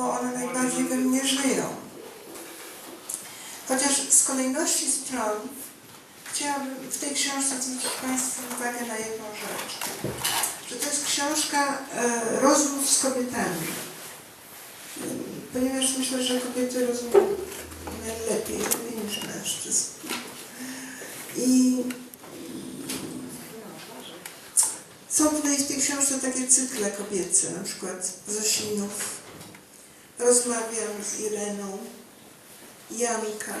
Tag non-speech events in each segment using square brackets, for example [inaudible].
bo one najbardziej we mnie żyją. Chociaż z kolejności stron chciałabym w tej książce zwrócić Państwu uwagę na jedną rzecz. Że to jest książka e, rozmów z kobietami. Ponieważ myślę, że kobiety rozumieją najlepiej niż mężczyzn. I są tutaj w tej książce takie cykle kobiece, na przykład Zosinów, Rozmawiam z Ireną, Janka.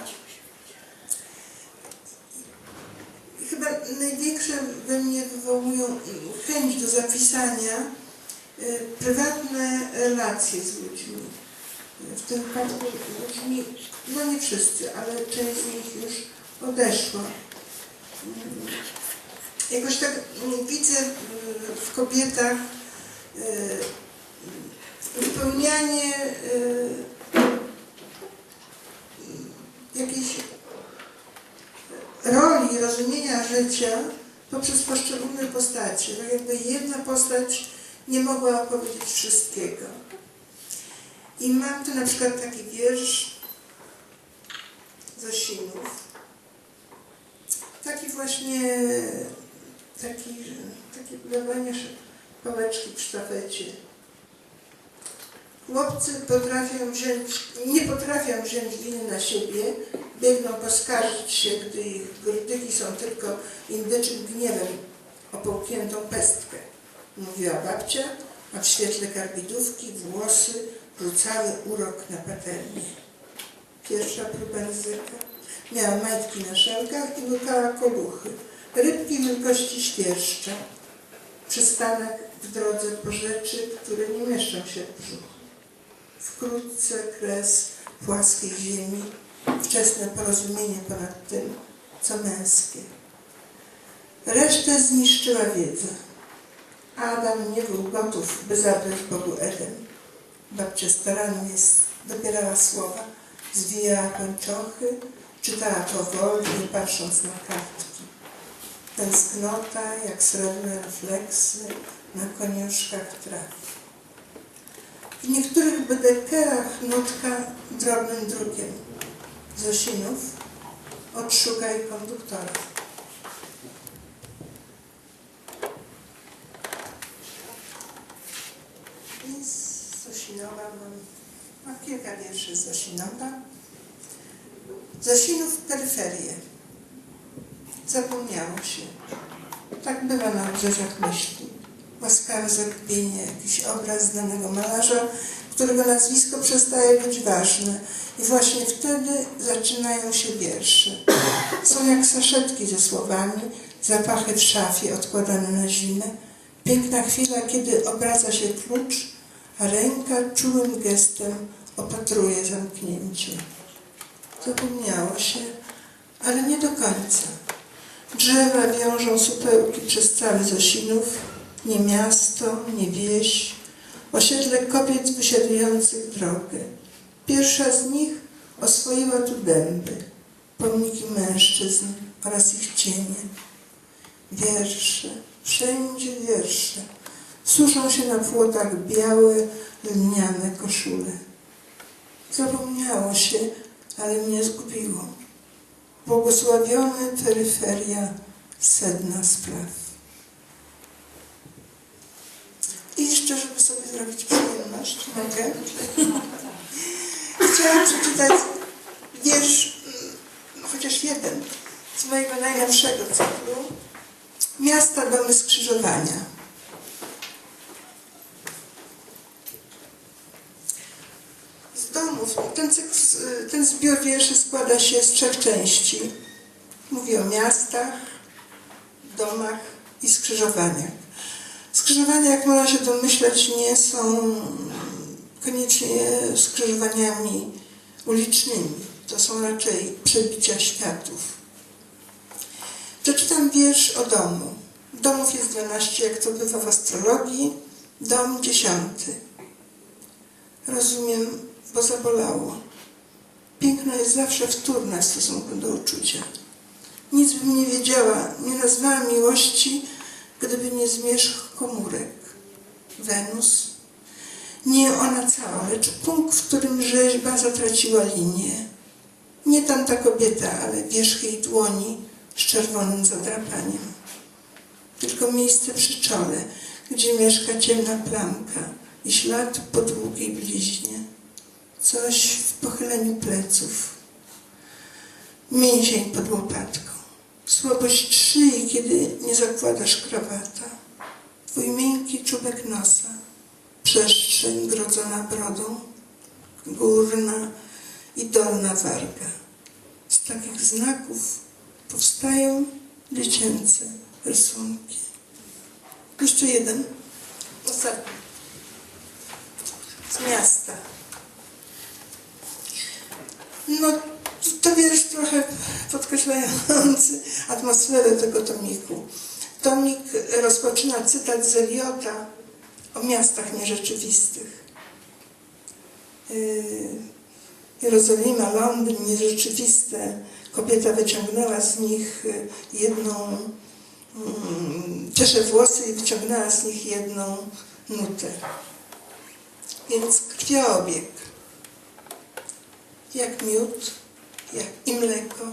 I Chyba największe we mnie wywołują chęć do zapisania y, prywatne relacje z ludźmi. W tym wypadku ludźmi, no nie wszyscy, ale część z nich już odeszła. Jakoś tak widzę y, w kobietach wypełnianie y, jakiejś roli rozumienia życia poprzez poszczególne postacie. Tak jakby jedna postać nie mogła opowiedzieć wszystkiego. I mam tu na przykład taki wiersz Zosinów. Taki właśnie, taki, takie budowanie pałeczki w sztafecie. Chłopcy potrafią wziąć, nie potrafią wziąć winy na siebie, biegną poskarżyć się, gdy ich grudyki są tylko indyczym gniewem o połkniętą pestkę. Mówiła babcia, a w świetle karbidówki włosy rzucały urok na patelnię. Pierwsza próba ryzyka. Miała majtki na szelkach i łykała koluchy. Rybki wielkości świerszcza. Przystanek w drodze po rzeczy, które nie mieszczą się w brzuchu. Wkrótce kres płaskiej ziemi, wczesne porozumienie ponad tym, co męskie. Resztę zniszczyła wiedza. Adam nie był gotów, by zabrać Bogu Eden. Babcia starannie dobierała słowa, zwijała kończochy, czytała powoli, nie patrząc na kartki. Tęsknota, jak srebrne refleksy na koniuszkach traw. W niektórych bedekerach nutka drobnym drukiem. Zosinów, odszukaj konduktora. I z Zosinowa mam, mam kilka wierszy z Zosinowa. Zosinów peryferię. Zapomniało się. Tak bywa na obrzeżach myśli. Łaskawe zagubienie, jakiś obraz znanego malarza, którego nazwisko przestaje być ważne. I właśnie wtedy zaczynają się wiersze. Są jak saszetki ze słowami, zapachy w szafie odkładane na zimę. Piękna chwila, kiedy obraca się klucz, a ręka czułym gestem opatruje zamknięcie. Zapomniało się, ale nie do końca. Drzewa wiążą supełki przez cały Zosinów, nie miasto, nie wieś, osiedle kobiet wysiadujących drogę. Pierwsza z nich oswoiła tu dęby, pomniki mężczyzn oraz ich cienie. Wiersze, wszędzie wiersze. Suszą się na płotach białe, lniane koszule. Zapomniało się, ale mnie zgubiło. Błogosławione peryferia sedna spraw. I jeszcze, żeby sobie zrobić przyjemność, mogę. Chciałam przeczytać wiersz, mm, chociaż jeden, z mojego najnowszego cyklu. Miasta, domy skrzyżowania. Z domów, ten, cykl, ten zbiór wierszy składa się z trzech części. Mówi o miastach, domach i skrzyżowaniach. Skrzyżowania, jak można się domyśleć, nie są koniecznie skrzyżowaniami ulicznymi. To są raczej przebicia światów. Przeczytam wiersz o domu. Domów jest 12, jak to bywa w astrologii. Dom dziesiąty. Rozumiem, bo zabolało. Piękno jest zawsze wtórne w stosunku do uczucia. Nic bym nie wiedziała, nie nazwała miłości, gdyby nie zmierzch komórek. Wenus. Nie ona cała, lecz punkt, w którym rzeźba zatraciła linię. Nie tamta kobieta, ale wierzch jej dłoni z czerwonym zadrapaniem. Tylko miejsce przy czole, gdzie mieszka ciemna plamka i ślad po długiej bliźnie. Coś w pochyleniu pleców. Mięsień pod łopatką. Słabość szyi, kiedy nie zakładasz krawata. Twój miękki czubek nosa. Przestrzeń grodzona brodą. Górna i dolna warga. Z takich znaków powstają dziecięce rysunki. Jeszcze jeden. Ostatni. Z miasta. No, to wiersz trochę podkreślający atmosferę tego tomiku. Tomik rozpoczyna cytat z Eliota o miastach nierzeczywistych. Yy, Jerozolima, Londyn, nierzeczywiste. Kobieta wyciągnęła z nich y, jedną, mm, czesze włosy i wyciągnęła z nich jedną nutę. Więc krwiobieg, jak miód, jak i mleko,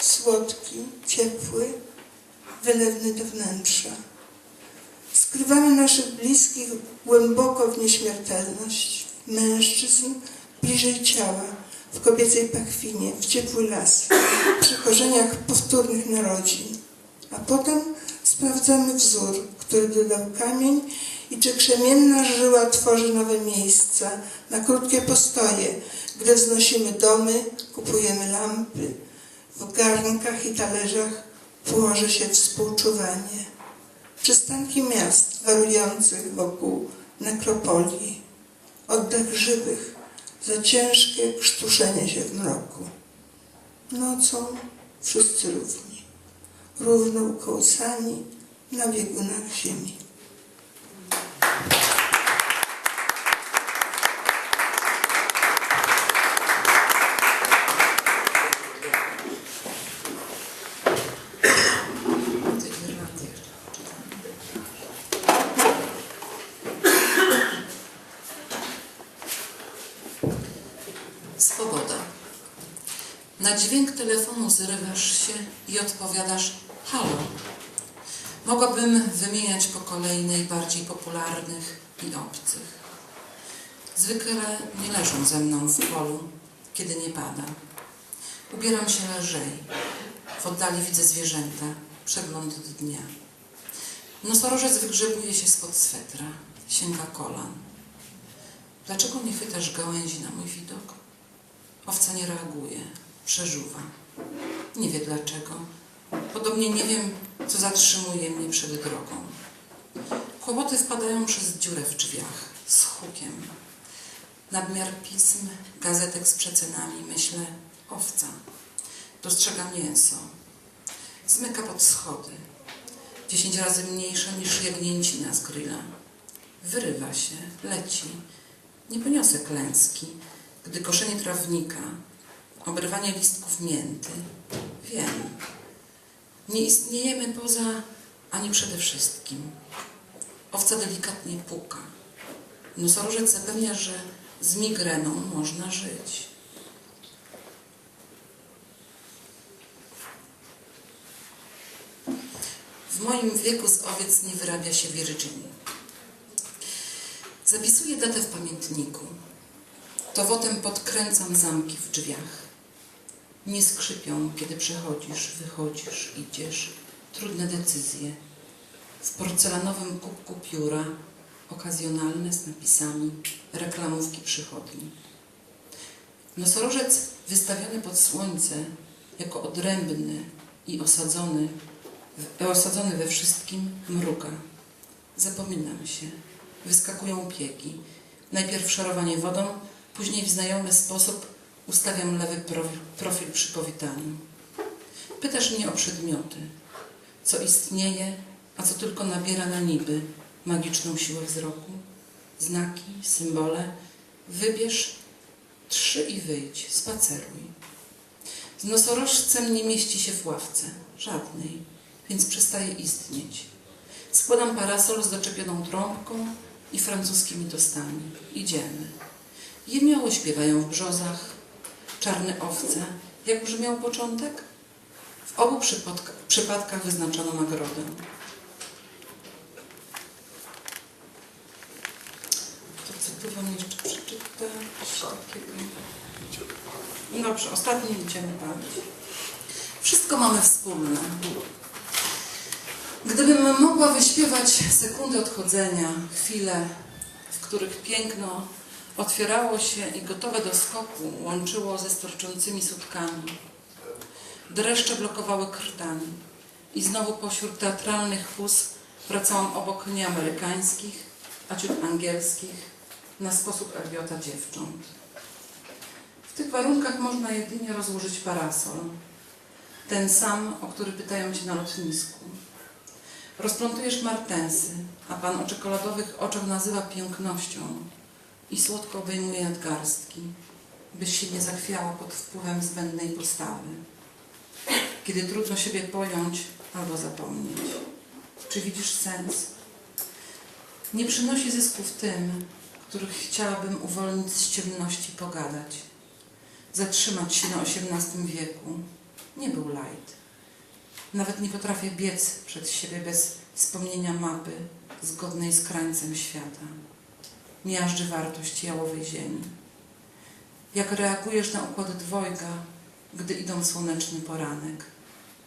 słodki, ciepły, wylewny do wnętrza. Skrywamy naszych bliskich głęboko w nieśmiertelność, mężczyzn bliżej ciała, w kobiecej pachwinie, w ciepły las, przy korzeniach powtórnych narodzin. A potem sprawdzamy wzór, który dodał kamień i czy krzemienna żyła tworzy nowe miejsca na krótkie postoje, gdy wznosimy domy, kupujemy lampy, w garnkach i talerzach płoży się współczuwanie. Przystanki miast warujących wokół nekropolii, oddech żywych, za ciężkie krztuszenie się w mroku. Nocą wszyscy równi, równo ukołsani na biegunach ziemi. Na dźwięk telefonu zrywasz się i odpowiadasz halo. Mogłabym wymieniać po kolei najbardziej popularnych i obcych. Zwykle nie leżą ze mną w polu, kiedy nie pada. Ubieram się lżej. W oddali widzę zwierzęta. Przegląd dnia. Nosorożec wygrzebuje się spod swetra. Sięga kolan. Dlaczego nie chwytasz gałęzi na mój widok? Owca nie reaguje, przeżuwa. Nie wie dlaczego. Podobnie nie wiem, co zatrzymuje mnie przed drogą. Kłopoty wpadają przez dziurę w drzwiach, z hukiem. Nadmiar pism, gazetek z przecenami, myślę, owca. Dostrzega mięso. Zmyka pod schody. Dziesięć razy niż jagnięcina z grilla. Wyrywa się, leci. Nie poniosę klęski gdy koszenie trawnika, obrywanie listków mięty. Wiem. Nie istniejemy poza, ani przede wszystkim. Owca delikatnie puka. Nosorożec zapewnia, że z migreną można żyć. W moim wieku z owiec nie wyrabia się Virginii. Zapisuję datę w pamiętniku. Towotem podkręcam zamki w drzwiach. Nie skrzypią, kiedy przechodzisz, wychodzisz, idziesz. Trudne decyzje. W porcelanowym kubku pióra, okazjonalne z napisami, reklamówki przychodni. Nosorożec wystawiony pod słońce, jako odrębny i osadzony, osadzony we wszystkim, mruga. Zapominam się. Wyskakują pieki. Najpierw szarowanie wodą, Później w znajomy sposób ustawiam lewy profil, przy powitaniu. Pytasz mnie o przedmioty, co istnieje, a co tylko nabiera na niby magiczną siłę wzroku, znaki, symbole. Wybierz trzy i wyjdź, spaceruj. Z nosorożcem nie mieści się w ławce, żadnej, więc przestaje istnieć. Składam parasol z doczepioną trąbką, i francuskimi tostami. Idziemy. Jemioły śpiewają w brzozach, czarne owce. Jak brzmiał początek? W obu przypadka, przypadkach wyznaczono nagrodę. To co tu wam jeszcze przeczytać? Takiego. Dobrze, ostatni idziemy pamięć. Wszystko mamy wspólne. Gdybym mogła wyśpiewać sekundy odchodzenia, chwile, w których piękno otwierało się i gotowe do skoku łączyło ze storczącymi sutkami. Dreszcze blokowały krtani i znowu pośród teatralnych fuz wracałam obok nieamerykańskich, a ciut angielskich, na sposób Eliota dziewcząt. W tych warunkach można jedynie rozłożyć parasol. Ten sam, o który pytają cię na lotnisku. Rozplątujesz martensy, a pan o czekoladowych oczach nazywa pięknością i słodko obejmuje nadgarstki, byś się nie zachwiała pod wpływem zbędnej postawy. Kiedy trudno siebie pojąć albo zapomnieć. Czy widzisz sens? Nie przynosi zysków tym, których chciałabym uwolnić z ciemności pogadać. Zatrzymać się na XVIII wieku. Nie był light. Nawet nie potrafię biec przed siebie bez wspomnienia mapy zgodnej z krańcem świata. Miażdży wartość jałowej ziemi. Jak reagujesz na układ dwojga, gdy idą słoneczny poranek.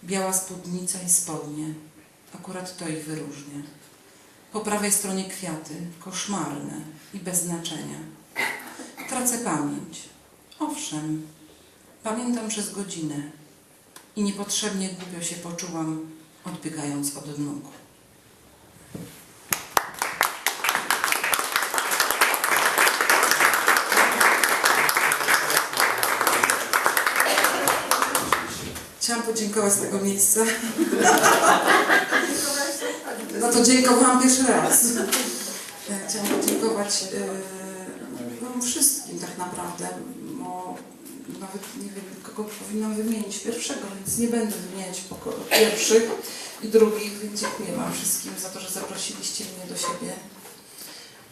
Biała spódnica i spodnie. Akurat to ich wyróżnia. Po prawej stronie kwiaty, koszmarne i bez znaczenia. Tracę pamięć. Owszem, pamiętam przez godzinę i niepotrzebnie głupio się poczułam, odbiegając od nóg. Chciałam podziękować z tego miejsca. [laughs] No to dziękowałam pierwszy raz. E, Chciałam podziękować e, no, wszystkim tak naprawdę, bo nawet nie wiem, kogo powinnam wymienić pierwszego, więc nie będę wymieniać pierwszych i drugich, więc dziękuję Wam wszystkim za to, że zaprosiliście mnie do siebie.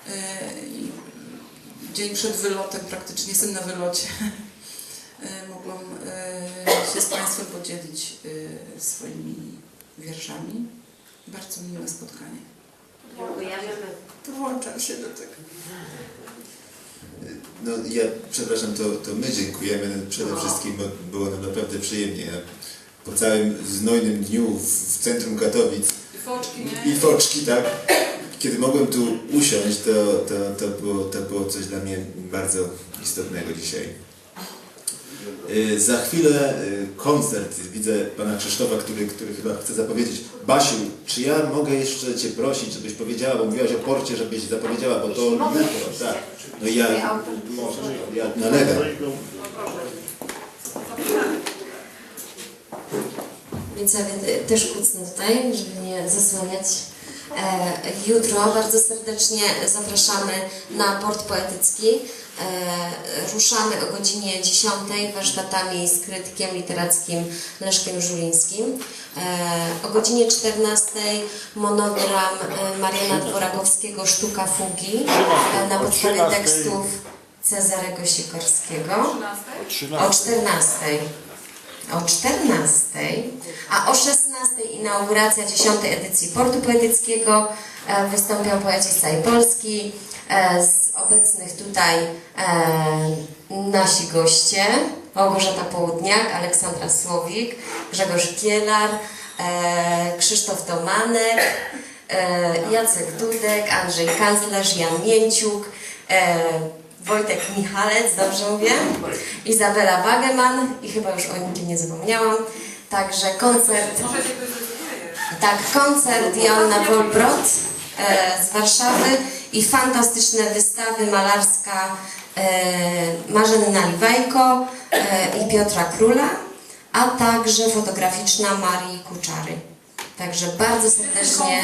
E, I dzień przed wylotem, praktycznie jestem na wylocie, mogłam e, się z Państwem podzielić e, swoimi wierszami. Bardzo miłe spotkanie. Dziękujemy. Włączam się do tego. No ja przepraszam, to, to my dziękujemy przede wszystkim, bo było nam naprawdę przyjemnie. Po całym znojnym dniu w, w centrum Katowic I foczki, nie? i foczki, tak, kiedy mogłem tu usiąść, to, to, to, było, to było coś dla mnie bardzo istotnego dzisiaj. Y, Za chwilę y, koncert. Widzę pana Krzysztofa, który, który chyba chce zapowiedzieć. Basiu, czy ja mogę jeszcze cię prosić, żebyś powiedziała, bo mówiłaś o porcie, żebyś zapowiedziała, bo to Jeśli mogę tak. No i ja, ja nalegam. Więc ja będę też kucnę tutaj, żeby nie zasłaniać. E, jutro bardzo serdecznie zapraszamy na Port Poetycki. E, ruszamy o godzinie 10 warsztatami z krytykiem literackim Leszkiem Żulińskim. E, o godzinie 14 monogram Mariana Dworakowskiego Sztuka Fugi na podstawie tekstów Cezarego Sikorskiego. O 14. O 14, a o 16 inauguracja 10 edycji Portu Poetyckiego e, wystąpią poeci z całej Polski. E, Z obecnych tutaj e, nasi goście Małgorzata Południak, Aleksandra Słowik, Grzegorz Kielar, Krzysztof Tomanek, Jacek Dudek, Andrzej Kanclerz, Jan Mięciuk, Wojtek Michalec, dobrze mówię, Izabela Wageman i chyba już o nikim nie zapomniałam. Także koncert, tak, koncert Joanna Wolbrot e, z Warszawy i fantastyczne wystawy malarska e, Marzeny Naliwajko e, i Piotra Króla, a także fotograficzna Marii Kuczary. Także bardzo serdecznie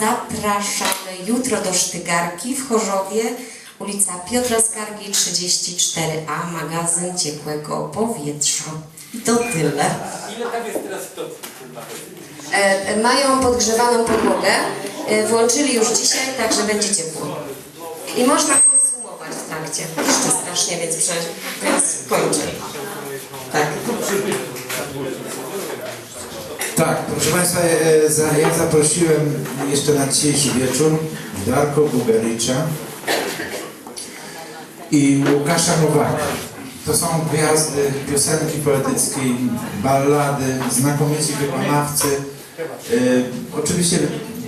zapraszamy jutro do Sztygarki w Chorzowie, ulica Piotra Skargi 34a, magazyn ciepłego powietrza. I to tyle. Ile tam jest teraz w to E, mają podgrzewaną podłogę. E, włączyli już dzisiaj, także będzie ciepło. i można konsumować w trakcie. Jeszcze strasznie, więc, prze, więc kończę. Tak. Tak, proszę Państwa, e, ja zaprosiłem jeszcze na dzisiejszy wieczór Darko Bugaricza i Łukasza Nowaka. To są gwiazdy piosenki poetyckiej, ballady, znakomici wykonawcy. E, oczywiście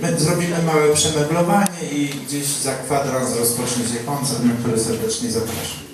my zrobimy małe przemeblowanie i gdzieś za kwadrans rozpocznie się koncert, na który serdecznie zapraszam.